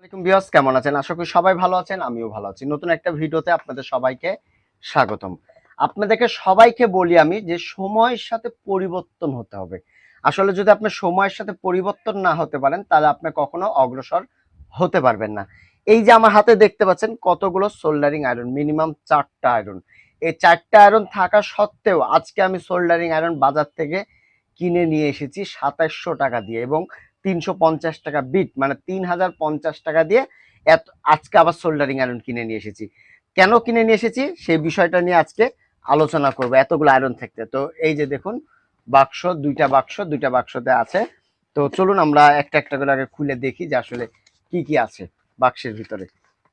আসসালামাইকুম বিয়াস কেমন আছেন? আশা করি সবাই ভালো আছেন, আমিও ভালো আছি। নতুন একটা ভিডিওতে আপনাদের সবাইকে স্বাগতম। আপনাদেরকে সবাইকে বলি আমি যে সময়ের সাথে পরিবর্তন হতে হবে। আসলে যদি আপনি সময়ের সাথে পরিবর্তন না হতে পারেন, তাহলে আপনি কখনো অগ্রসর হতে পারবেন না। এই যে আমার হাতে দেখতে পাচ্ছেন কতগুলো সোল্ডারিং আয়রন মিনিমাম চারটা আয়রন এই চারটা আয়রন থাকা সত্ত্বেও আজকে আমি সোল্ডারিং আয়রন বাজার থেকে কিনে নিয়ে এসেছি সাতাশশো টাকা দিয়ে এবং তিনশো পঞ্চাশ টাকা বিট মানে তিন হাজার পঞ্চাশ টাকা দিয়ে এত, আজকে আবার সোল্ডারিং আয়রন কিনে নিয়ে এসেছি। কেন কিনে নিয়ে এসেছি? সেই বিষয়টা নিয়ে আজকে আলোচনা করব, এতগুলো আয়রন থাকতে। তো এই যে দেখুন, বাক্স, দুইটা বাক্স, দুইটা বাক্সতে আছে। তো চলুন আমরা একটা একটা করে আগে খুলে দেখি যে আসলে কি কি আছে বাক্সের ভিতরে।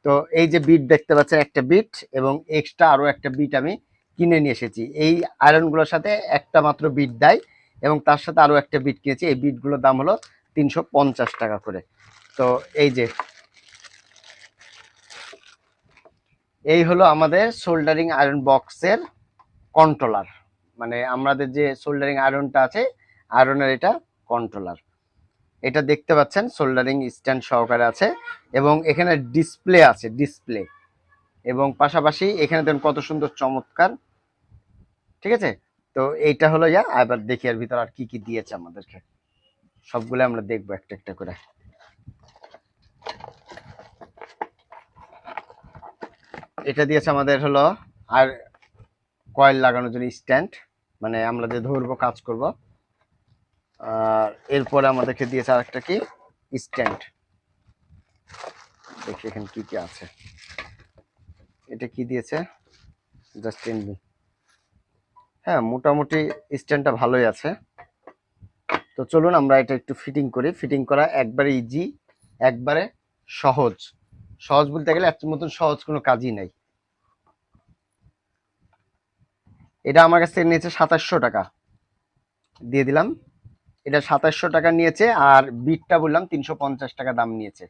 তো এই যে বিট দেখতে পাচ্ছেন, একটা বিট এবং এক্সট্রা আরও একটা বিট আমি কিনে নিয়ে এসেছি। এই আয়রনগুলোর সাথে একটা মাত্র বিট দেয় এবং তার সাথে আরও একটা বিট কিনেছি। এই বিটগুলোর দাম হলো তিনশো পঞ্চাশ টাকা করে। তো এই যে, এই হলো আমাদের সোল্ডারিং আয়রন বক্সের কন্ট্রোলার মানে আমাদের যে সোল্ডারিং আয়রনটা আছে আয়রনের এটা কন্ট্রোলার এটা দেখতে পাচ্ছেন সোল্ডারিং স্ট্যান্ড সহকারে আছে এবং এখানে ডিসপ্লে আছে ডিসপ্লে এবং পাশাপাশি এখানে দেখুন কত সুন্দর চমৎকার, ঠিক আছে? তো এইটা হলো ইয়া, এবার দেখি আর ভিতর আর কি কি দিয়েছে আমাদেরকে। সবগুলো আমরা দেখব একটা একটা করে। এটা দিয়েছে আমাদের হলো আর কয়েল লাগানোর জন্য স্ট্যান্ড মানে আমরা যে ধরবো, কাজ করব। আর এরপরে আমাদেরকে দিয়েছে আরেকটা কি? স্ট্যান্ড। দেখি এখানে কি কি আছে। এটা কি দিয়েছে? জাস্ট ইনবি হ্যাঁ মোটামুটি স্ট্যান্ডটা ভালোই আছে। তো চলুন আমরা এটা একটু ফিটিং করি। ফিটিং করা একবারে ইজি একবারে সহজ। সহজ বলতে গেলে এত মতন সহজ কোনো কাজই নাই। এটা আমার কাছ নিয়েছে সাতাশশো টাকা। দিয়ে দিলাম। এটা সাতাশশো টাকা নিয়েছে আর বিটটা বললাম তিনশো পঞ্চাশ টাকা দাম নিয়েছে।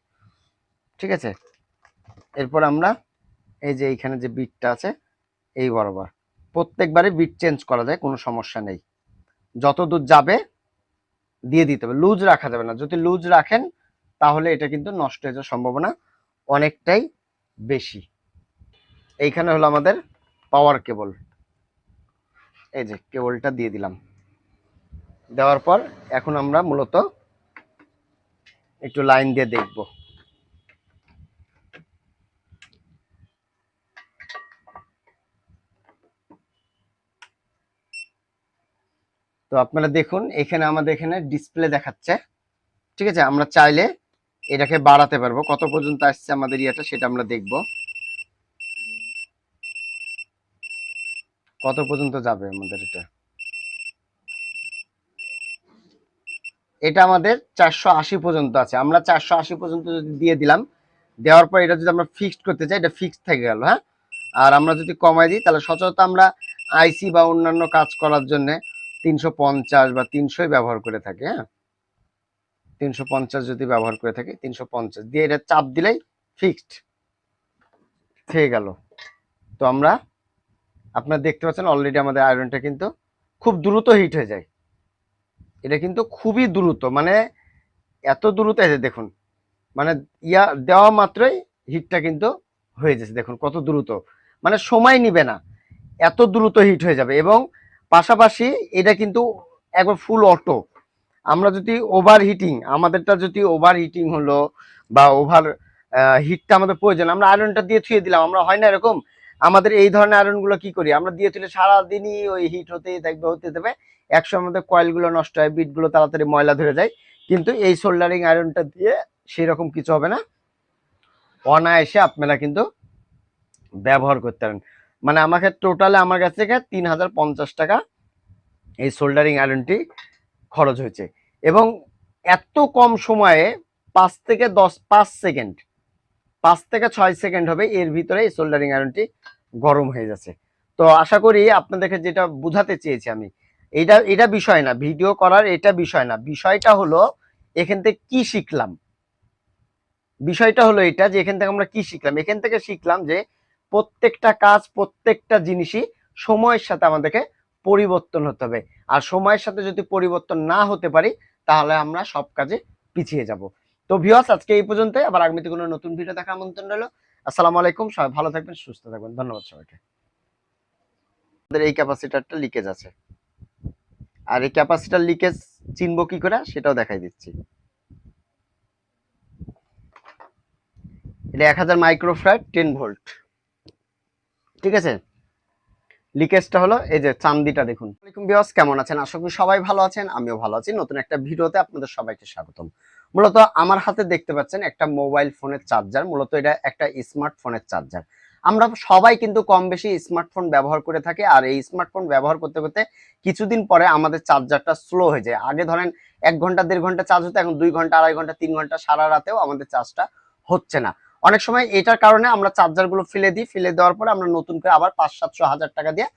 ঠিক আছে? এরপর আমরা এই যে এইখানে যে বিটটা আছে, এই বরাবর। প্রত্যেকবারে বিট চেঞ্জ করা যায়, কোনো সমস্যা নেই। যত দূর যাবে দিয়ে দিতে হবে। লুজ রাখা যাবে না। যদি লুজ রাখেন, তাহলে এটা কিন্তু নষ্ট হয়ে যাওয়ার সম্ভাবনা অনেকটাই বেশি। এইখানে হলো আমাদের পাওয়ার কেবল এই যে কেবলটা দিয়ে দিলাম। দেওয়ার পর এখন আমরা মূলত একটু লাইন দিয়ে দেখব। তো আপনারা দেখুন, এখানে আমাদের এখানে ডিসপ্লে দেখাচ্ছে। ঠিক আছে? আমরা চাইলে এটাকে বাড়াতে পারব। কত পর্যন্ত আসছে আমাদের ইয়েটা সেটা আমরা দেখব। কত পর্যন্ত যাবে আমাদের এটা? এটা আমাদের চারশো আশি পর্যন্ত আছে। আমরা চারশো আশি পর্যন্ত যদি দিয়ে দিলাম, দেওয়ার পর এটা যদি আমরা ফিক্সড করতে চাই, এটা ফিক্সড থেকে গেল হ্যাঁ? আর আমরা যদি কমাই দিই, তাহলে সচরাচর আমরা আইসি বা অন্যান্য কাজ করার জন্য তিনশো পঞ্চাশ বা তিনশোই ব্যবহার করে থাকি হ্যাঁ? তিনশো পঞ্চাশ যদি ব্যবহার করে থাকি, তিনশো পঞ্চাশ। দিয়ে এটা চাপ দিলেই ফিক্সড থেকে গেল। তো আমরা, আপনারা দেখতে পাচ্ছেন অলরেডি আমাদের আয়রনটা কিন্তু খুব দ্রুত হিট হয়ে যায়। এটা কিন্তু খুবই দ্রুত মানে এত দ্রুত, এই দেখুন মানে ইয়া দেওয়া মাত্রই হিটটা কিন্তু হয়ে যাচ্ছে। দেখুন কত দ্রুত মানে সময় নিবে না, এত দ্রুত হিট হয়ে যাবে এবং পাশাপাশি এটা কিন্তু একবার ফুল অটো আমরা যদি ওভার হিটিং আমাদেরটা যদি ওভার হিটিং হলো বা ওভার হিটটা আমাদের প্রয়োজন, আমরা আয়রনটা দিয়ে ছুঁয়ে দিলাম। আমরা হয় না এরকম? আমাদের এই ধরনের আয়রনগুলো কি করি? আমরা দিয়ে তুলে সারাদিনই ওই হিট হতেই থাকবে হতে দেবে একসময় আমাদের কয়েলগুলো নষ্ট হয় বিটগুলো তাড়াতাড়ি ময়লা ধরে যায়। কিন্তু এই সোল্ডারিং আয়রনটা দিয়ে সেরকম কিছু হবে না। অনায়াসে আপনারা কিন্তু ব্যবহার করতে পারেন। মানে আমাকে টোটালে আমার কাছ থেকে তিন হাজার পঞ্চাশ টাকা এই সোল্ডারিং আয়রনটি খরচ হয়েছে। এবং এত কম সময়ে পাঁচ থেকে দশ, পাঁচ সেকেন্ড পাঁচ থেকে ছয় সেকেন্ড হবে এর ভিতরে এই সোল্ডারিং আয়রনটি গরম হয়ে যাচ্ছে। তো আশা করি আপনাদেরকে যেটা বোঝাতে চেয়েছি আমি এটা এটা বিষয় না ভিডিও করার এটা বিষয় না। বিষয়টা হলো এখান থেকে কি শিখলাম? বিষয়টা হলো এটা যে এখান থেকে আমরা কি শিখলাম? এখান থেকে শিখলাম যে প্রত্যেকটা কাজ, প্রত্যেকটা জিনিসই সময়ের সাথে আমাদেরকে পরিবর্তন হতে হবে। আর সময়ের সাথে যদি পরিবর্তন না হতে পারি, তাহলে আমরা সব কাজে পিছিয়ে যাব। তো ভিউয়ার্স, আজকে এই পর্যন্ত আবার আগামীতে কোনো নতুন ভিডিও দেখার আমন্ত্রণ রইল। আসসালামু আলাইকুম। সবাই ভালো থাকবেন, সুস্থ থাকবেন। ধন্যবাদ সবাইকে। আমাদের এই ক্যাপাসিটারটা লিকেজ আছে। আর এই ক্যাপাসিটার লিকেজ চিনবো কি করে? সেটাও দেখাই দিচ্ছি। এটা এক হাজার মাইক্রোফ্রাইড টেন ভোল্ট ঠিক আছে? লিকেজটা হলো এই যে চান্দিটা দেখুন। বিয়স কেমন আছেন? আশা করি সবাই ভালো আছেন, আমিও ভালো আছি। নতুন একটা ভিডিওতে আপনাদের সবাইকে স্বাগতম। মূলত আমার হাতে দেখতে পাচ্ছেন একটা মোবাইল ফোনের চার্জার, মূলত এটা একটা স্মার্টফোনের চার্জার। আমরা সবাই কিন্তু কম বেশি স্মার্টফোন ব্যবহার করে থাকি, আর এই স্মার্টফোন ব্যবহার করতে করতে কিছুদিন পরে আমাদের চার্জারটা স্লো হয়ে যায়। আগে ধরেন এক ঘণ্টা, দেড় ঘণ্টা চার্জ হতো, এখন দুই ঘণ্টা, আড়াই ঘণ্টা, তিন ঘণ্টা সারা রাতেও আমাদের চার্জটা হচ্ছে না। অনেক সময় এটার কারণে আমরা চার্জারগুলো ফেলে দিই, ফেলে দেওয়ার পরে আমরা নতুন করে আবার পাঁচ, সাতশো, হাজার টাকা দিয়ে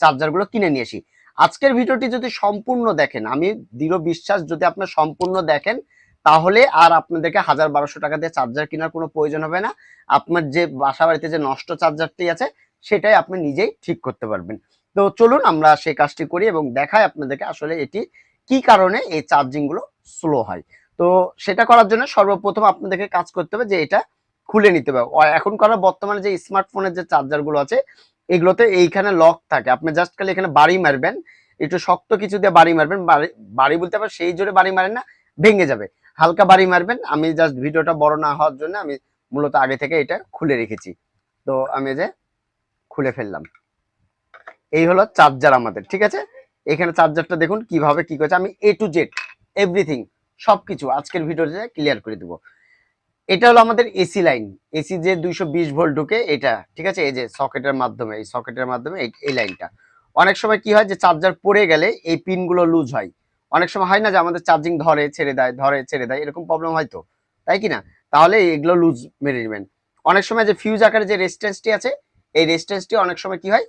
চার্জারগুলো কিনে নিয়ে আসি। আজকের ভিডিওটি যদি সম্পূর্ণ দেখেন, আমি দৃঢ় বিশ্বাস যদি আপনার সম্পূর্ণ দেখেন, তাহলে আর আপনাদেরকে হাজার বারোশো টাকা দিয়ে চার্জার কেনার কোনো প্রয়োজন হবে না। আপনার যে বাসা বাড়িতে যে নষ্ট চার্জারটি আছে, সেটাই আপনি নিজেই ঠিক করতে পারবেন। তো চলুন আমরা সেই কাজটি করি এবং দেখাই আপনাদেরকে আসলে এটি কি কারণে এই চার্জিংগুলো স্লো হয়। তো সেটা করার জন্য সর্বপ্রথম আপনাদেরকে কাজ করতে হবে যে এটা খুলে নিতে হবে ও এখন করা বর্তমানে যে স্মার্টফোনের যে চার্জারগুলো আছে, এগুলোতে এইখানে লক থাকে। আপনি জাস্ট খালি এখানে বাড়ি মারবেন, একটু শক্ত কিছু দিয়ে বাড়ি মারবেন, বাড়ি বলতে আবার সেই জোরে বাড়ি মারেন না, ভেঙে যাবে। হালকা বাড়ি মারবেন, আমি জাস্ট ভিডিওটা বড় না হওয়ার জন্য আমি মূলত আগে থেকে এটা খুলে রেখেছি। তো আমি যে খুলে ফেললাম। এই হলো চার্জার আমাদের, ঠিক আছে? এখানে চার্জারটা দেখুন কীভাবে কি করছে। আমি এ টু জেড এভরিথিং সবকিছু আজকের ভিডিওতে ক্লিয়ার করে দেবো। এটা হলো আমাদের এসি লাইন এসি যে দুইশো বিশ ভোল্ট ঢুকে, এটা, ঠিক আছে? এই যে সকেটের মাধ্যমে, এই সকেটের মাধ্যমে এই- লাইনটা অনেক সময় কি হয় যে চার্জার পড়ে গেলে এই পিনগুলো লুজ হয়। অনেক সময় হয় না যে আমাদের চার্জিং ধরে, ছেড়ে দেয়, ধরে, ছেড়ে দেয়, এরকম প্রবলেম হয় তো। তাই কি না? তাহলে এগুলো লুজ মেরে নেবেন অনেক সময় যে ফিউজ আকারে যে রেজিস্ট্যান্সটি আছে, এই রেজিস্ট্যান্সটি অনেক সময় কি হয়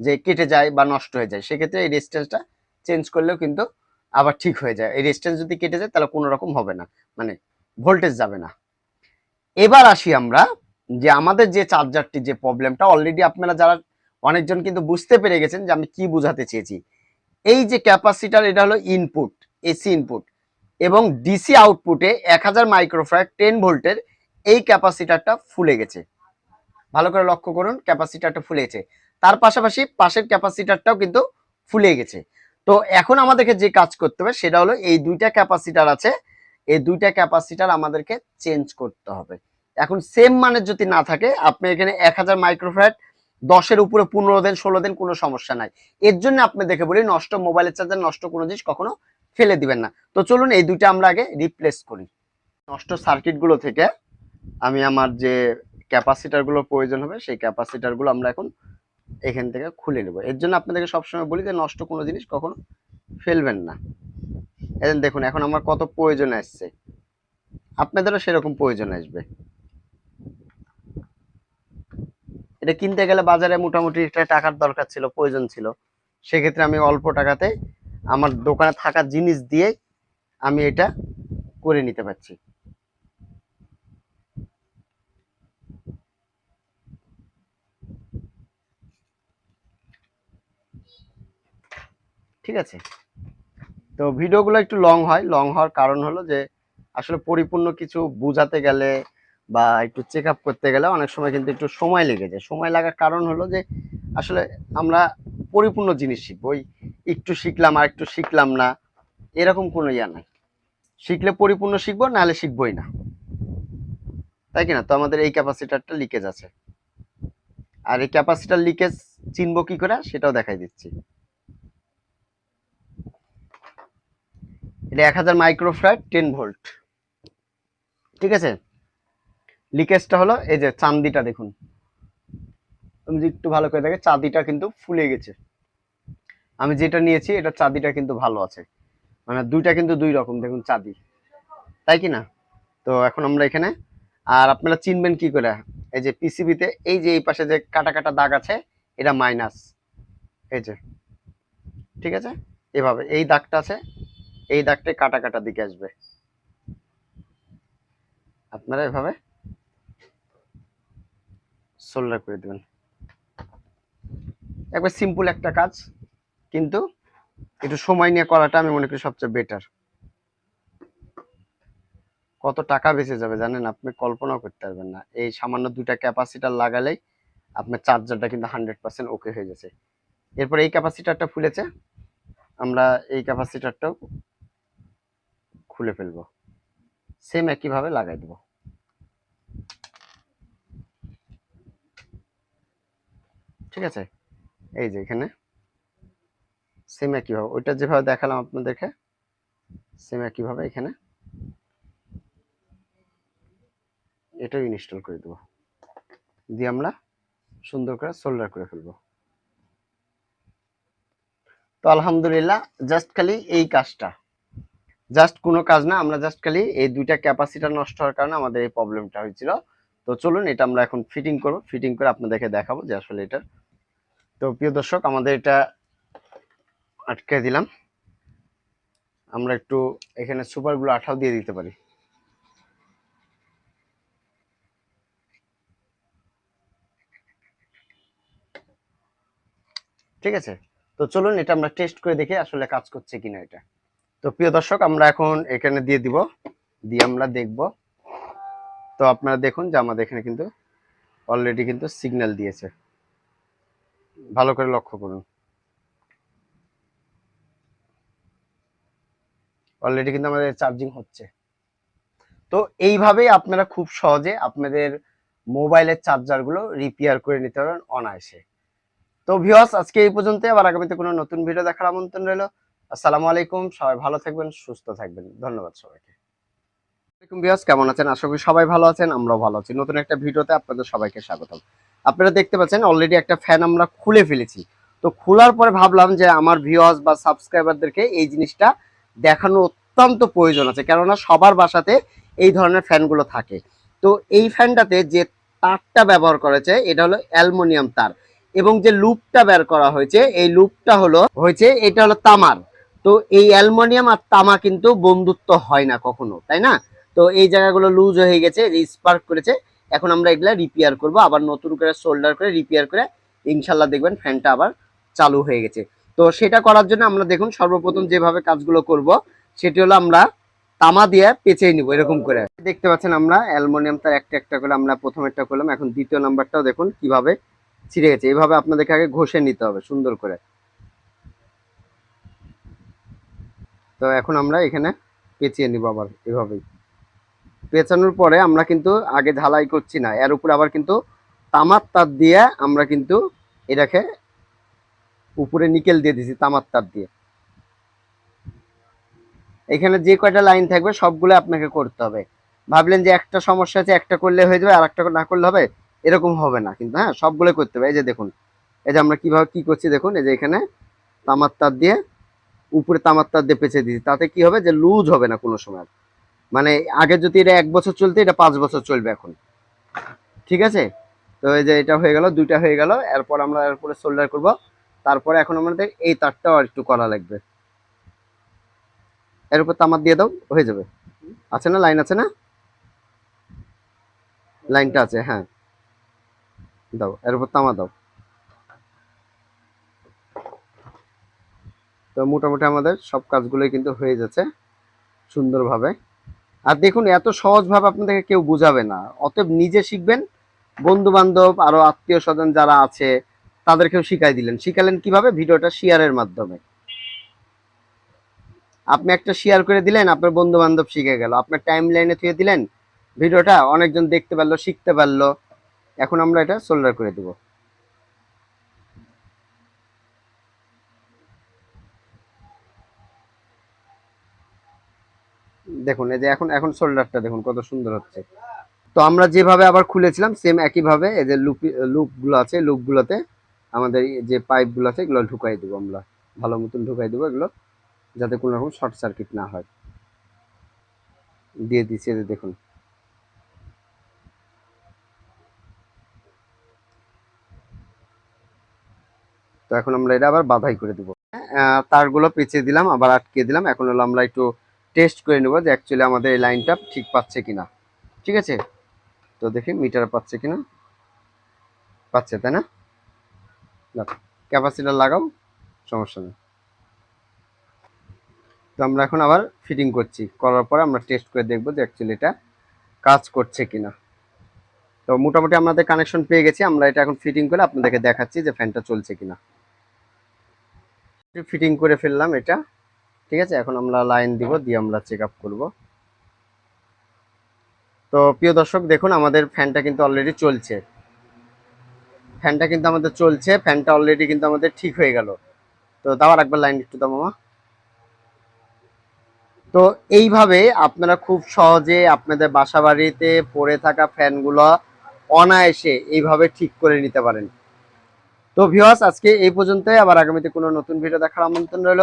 যে কেটে যায় বা নষ্ট হয়ে যায়। সেক্ষেত্রে এই রেজিস্ট্যান্সটা চেঞ্জ করলেও কিন্তু আবার ঠিক হয়ে যায়। এই রেজিস্ট্যান্স যদি কেটে যায় তাহলে কোনো রকম হবে না। মানে ভোল্টেজ যাবে না। এবার আসি আমরা যে আমাদের যে চার্জারটি যে প্রবলেমটা অলরেডি আপনারা যারা অনেকজন কিন্তু বুঝতে পেরে গেছেন যে আমি কি বোঝাতে চেয়েছি। এই যে ক্যাপাসিটার এটা হলো ইনপুট এসি ইনপুট এবং ডিসি আউটপুটে এক হাজার মাইক্রোফ্রাইড টেন ভোল্টের এই ক্যাপাসিটারটা ফুলে গেছে। ভালো করে লক্ষ্য করুন ক্যাপাসিটারটা ফুলে গেছে। তার পাশাপাশি পাশের ক্যাপাসিটারটাও কিন্তু ফুলে গেছে। তো এখন আমাদেরকে যে কাজ করতে হবে, সেটা হলো এই দুইটা ক্যাপাসিটার আছে, এই দুইটা ক্যাপাসিটার আমাদেরকে চেঞ্জ করতে হবে। এখন সেম মানের যদি না থাকে, আপনি এখানে এক হাজার মাইক্রোফ্রাইড দশের উপরে পনেরো দিন, ষোলো দিন, কোনো সমস্যা নাই। এর জন্য আপনি দেখে বলি, নষ্ট মোবাইলের চার্জার নষ্ট কোনো জিনিস কখনো ফেলে দিবেন না। তো চলুন এই দুইটা আমরা আগে রিপ্লেস করি। নষ্ট সার্কিটগুলো থেকে আমি আমার যে ক্যাপাসিটারগুলো প্রয়োজন হবে, সেই ক্যাপাসিটারগুলো আমরা এখন এখান থেকে খুলে নেব। এর জন্য আপনাদেরকে সবসময় বলি যে, নষ্ট কোনো জিনিস কখনো ফেলবেন না। দেখুন, এখন আমার কত প্রয়োজন আসছে। আপনাদেরও সেরকম প্রয়োজন আসবে। এটা কিনতে গেলে বাজারে মোটামুটি একটা টাকার দরকার ছিল, প্রয়োজন ছিল। সেক্ষেত্রে আমি অল্প টাকাতে আমার দোকানে থাকা জিনিস দিয়ে আমি এটা করে নিতে পারছি। ঠিক আছে? তো ভিডিওগুলো একটু লং হয়। লং হওয়ার কারণ হলো যে, আসলে পরিপূর্ণ কিছু বোঝাতে গেলে বা একটু চেক করতে গেলে অনেক সময় কিন্তু একটু সময় লেগে যায়। সময় লাগার কারণ হলো যে, আসলে আমরা পরিপূর্ণ জিনিস শিখব। ওই একটু শিখলাম আর একটু শিখলাম না, এরকম কোনো ইয়া নাই। শিখলে পরিপূর্ণ শিখব, নাহলে শিখবই না। তাই কি না তো আমাদের এই ক্যাপাসিটারটা লিকেজ আছে। আর এই ক্যাপাসিটার লিকেজ চিনব কি করে? সেটাও দেখাই দিচ্ছি। এটা এক হাজার মাইক্রোফ্রাইড টেন ভোল্ট ঠিক আছে? লিকেজটা হলো এই যে চান্দিটা দেখুন। তুমি যদি একটু ভালো করে দেখে, চাঁদিটা কিন্তু ফুলে গেছে। আমি যেটা নিয়েছি, এটা চাঁদিটা কিন্তু ভালো আছে। মানে দুইটা কিন্তু দুই রকম, দেখুন চাঁদি। তাই কি না? তো এখন আমরা এখানে, আর আপনারা চিনবেন কি করে? এই যে পিসিবিতে, এই যে এই পাশে যে কাটা কাটা দাগ আছে, এটা মাইনাস। এই যে, ঠিক আছে? এভাবে, এই দাগটা আছে, এই দাগটা কাটা কাটা দিকে আসবে। আপনারা এভাবে সোল্ডার করে দেবেন। একবার সিম্পল একটা কাজ, কিন্তু একটু সময় নিয়ে করাটা আমি মনে করি সবচেয়ে বেটার কত টাকা বেঁচে যাবে জানেন, আপনি কল্পনাও করতে পারবেন না। এই সামান্য দুইটা ক্যাপাসিটার লাগালেই আপনার চার্জারটা কিন্তু হান্ড্রেড পার্সেন্ট ওকে হয়ে গেছে এরপর এই ক্যাপাসিটারটা ফুলেছে, আমরা এই ক্যাপাসিটারটাও খুলে ফেলব। সেম একইভাবে লাগাই দেবো। ঠিক আছে? এই যে এখানে। সেম একইভাবে ওইটা যেভাবে দেখালাম আপনাদেরকে সেম একইভাবে এখানে। এটাও ইনস্টল করে দেবো। দিয়ে আমরা সুন্দর করে সোল্ডার করে ফেলব। তো আলহামদুলিল্লাহ জাস্ট খালি এই কাজটা। জাস্ট কোনো কাজ না, আমরা জাস্ট খালি এই দুইটা ক্যাপাসিটার নষ্ট হওয়ার কারণে আমাদের এই প্রবলেমটা হয়েছিল। তো চলুন, এটা আমরা এখন ফিটিং করব। ফিটিং করে আপনাদেরকে দেখাবো যে আসলে এটা তো প্রিয় দর্শক, আমাদের এটা আটকে দিলাম। আমরা একটু এখানে সুপারগুলো আঠাও দিয়ে দিতে পারি। ঠিক আছে? তো চলুন এটা আমরা টেস্ট করে দেখি আসলে কাজ করছে কিনা এটা। তো প্রিয় দর্শক, আমরা এখন এখানে দিয়ে দিব। দিয়ে আমরা দেখব। তো আপনারা দেখুন যে আমাদের এখানে কিন্তু অলরেডি কিন্তু সিগন্যাল দিয়েছে। ভালো করে লক্ষ্য করুন। অলরেডি কিন্তু আমাদের চার্জিং হচ্ছে। তো এইভাবেই আপনারা খুব সহজে আপনাদের মোবাইলের চার্জারগুলো রিপেয়ার করে নিতে পারেন অনায়াসে। তো ভিউয়ার্স আজকে এই পর্যন্ত আবার আগামীতে কোনো নতুন ভিডিও দেখার আমন্ত্রণ রইল। আসসালামু আলাইকুম। সবাই ভালো থাকবেন, সুস্থ থাকবেন। ধন্যবাদ সবাইকে। কেমন আছেন? আশা করি সবাই ভালো আছেন, আমরাও ভালো আছি। নতুন একটা ভিডিওতে আপনাদের সবাইকে স্বাগতম। আপনারা দেখতে পাচ্ছেন অলরেডি একটা ফ্যান আমরা খুলে ফেলেছি। তো খোলার পরে ভাবলাম যে আমার ভিউয়ার্স বা সাবস্ক্রাইবারদেরকে এই জিনিসটা দেখানো অত্যন্ত প্রয়োজন আছে, কেননা সবার বাসাতে এই ধরনের ফ্যানগুলো থাকে। তো এই ফ্যানটাতে যে তারটা ব্যবহার করেছে, এটা হলো অ্যালুমিনিয়াম তার। এবং যে লুপটা বের করা হয়েছে, এই লুপটা হলো, হয়েছে, এটা হলো তামার। তো এই অ্যালুমিনিয়াম আর তামা কিন্তু বন্ধুত্ব হয় না কখনো, তাই না? তো এই জায়গাগুলো লুজ হয়ে গেছে স্পার্ক করেছে, এখন আমরা এগুলা রিপেয়ার করব। আবার নতুন করে সোল্ডার করে রিপেয়ার করে ইনশাল্লাহ দেখবেন ফ্যানটা আবার চালু হয়ে গেছে। তো সেটা করার জন্য আমরা দেখুন সর্বপ্রথম যেভাবে কাজগুলো করব, সেটি হলো আমরা তামা দিয়ে পেঁচে নিব এরকম করে। দেখতে পাচ্ছেন আমরা অ্যালুমিনিয়াম তার একটা একটা করে আমরা প্রথম একটা করলাম, এখন দ্বিতীয় নাম্বারটাও দেখুন কীভাবে ছিঁড়ে গেছে। এভাবে আপনাদেরকে আগে ঘষে নিতে হবে সুন্দর করে। তো এখন আমরা এখানে পেঁচিয়ে নিব আবার এভাবেই। পেঁচানোর পরে আমরা কিন্তু আগে ঝালাই করছি না। এর উপরে আবার কিন্তু তামার তার দিয়ে আমরা কিন্তু এটাকে উপরে নিকেল দিয়ে দিছি, তামার তার দিয়ে। এখানে যে কয়টা লাইন থাকবে সবগুলো আপনাকে করতে হবে। ভাবলেন যে একটা সমস্যা আছে, একটা করলে হয়ে যাবে আর একটা না করলে হবে, এরকম হবে না। কিন্তু হ্যাঁ সবগুলো করতে হবে। এই যে দেখুন, এই যে আমরা কীভাবে কি করছি দেখুন, এই যে এখানে তামার তার দিয়ে উপরে তামার তার দিয়ে পেঁচে দিচ্ছি তাতে কি হবে যে লুজ হবে না কোনো সময় মানে আগে যদি এটা এক বছর চলতে, এটা পাঁচ বছর চলবে এখন। ঠিক আছে? তো এই যে এটা হয়ে গেল, দুইটা হয়ে গেল, এরপর আমরা এরপরে সোল্ডার করব। তারপরে এখন আমাদের এই তারটাও আর একটু করা লাগবে। এর উপর তামার দিয়ে দাও, হয়ে যাবে। আছে না? লাইন আছে না? লাইনটা আছে হ্যাঁ। দাও, এর উপর তামা দাও। তো মোটামুটি আমাদের সব কাজগুলোই কিন্তু হয়ে যাচ্ছে সুন্দরভাবে। আর দেখুন, এত সহজভাবে আপনাদেরকে কেউ বুঝাবে না। অতএব নিজে শিখবেন বন্ধু বান্ধব আরও আত্মীয় স্বজন যারা আছে, তাদেরকেও শিখাই দিলেন। শিখালেন কীভাবে? ভিডিওটা শেয়ারের মাধ্যমে। আপনি একটা শেয়ার করে দিলেন, আপনার বন্ধু বান্ধব শিখে গেল। আপনার টাইম লাইনে থুয়ে দিলেন, ভিডিওটা অনেকজন দেখতে পারল, শিখতে পারল। এখন আমরা এটা সোল্ডার করে দেব। দেখুন এই যে এখন এখন সোল্ডারটা দেখুন কত সুন্দর হচ্ছে। তো আমরা যেভাবে আবার খুলেছিলাম সেম একইভাবে এই যে লুপ লুপগুলো আছে লুপগুলোতে আমাদের যে পাইপগুলো আছে এগুলো ঢুকাই দেবো আমরা। ভালো মতন ঢুকাই দেবো এগুলো যাতে কোনো রকম শর্ট সার্কিট না হয়। দিয়ে দিচ্ছি যে দেখুন। তো এখন আমরা এটা আবার বাধাই করে দেবো। আহ, তারগুলো পেঁচিয়ে দিলাম আবার আটকে দিলাম। এখন হলো আমরা একটু টেস্ট করে নেব যে অ্যাকচুয়ালি আমাদের এই লাইনটা ঠিক পাচ্ছে কিনা। ঠিক আছে? তো দেখি মিটার পাচ্ছে কিনা? পাচ্ছে, তাই না? ক্যাপাসিটার লাগাও, সমস্যা নেই। তো আমরা এখন আবার ফিটিং করছি। করার পরে আমরা টেস্ট করে দেখব যে অ্যাকচুয়ালি এটা কাজ করছে কিনা। তো মোটামুটি আমাদের কানেকশন পেয়ে গেছি, আমরা এটা এখন ফিটিং করে আপনাদেরকে দেখাচ্ছি যে ফ্যানটা চলছে কিনা। ফিটিং করে ফেললাম এটা। ঠিক আছে? এখন আমরা লাইন দিব, দিয়ে আমরা চেক আপ করব। তো প্রিয় দর্শক, দেখুন, আমাদের ফ্যানটা কিন্তু অলরেডি চলছে। ফ্যানটা কিন্তু আমাদের চলছে ফ্যানটা অলরেডি কিন্তু আমাদের ঠিক হয়ে গেল। তো আর একবার লাইন একটু দাও মামা। তো এইভাবে আপনারা খুব সহজে আপনাদের বাসা বাড়িতে পড়ে থাকা ফ্যানগুলো অনায়াসে এইভাবে ঠিক করে নিতে পারেন। তো ভিউয়ার্স আজকে এই পর্যন্তই। আবার আগামীতে কোনো নতুন ভিডিও দেখার আমন্ত্রণ রইল।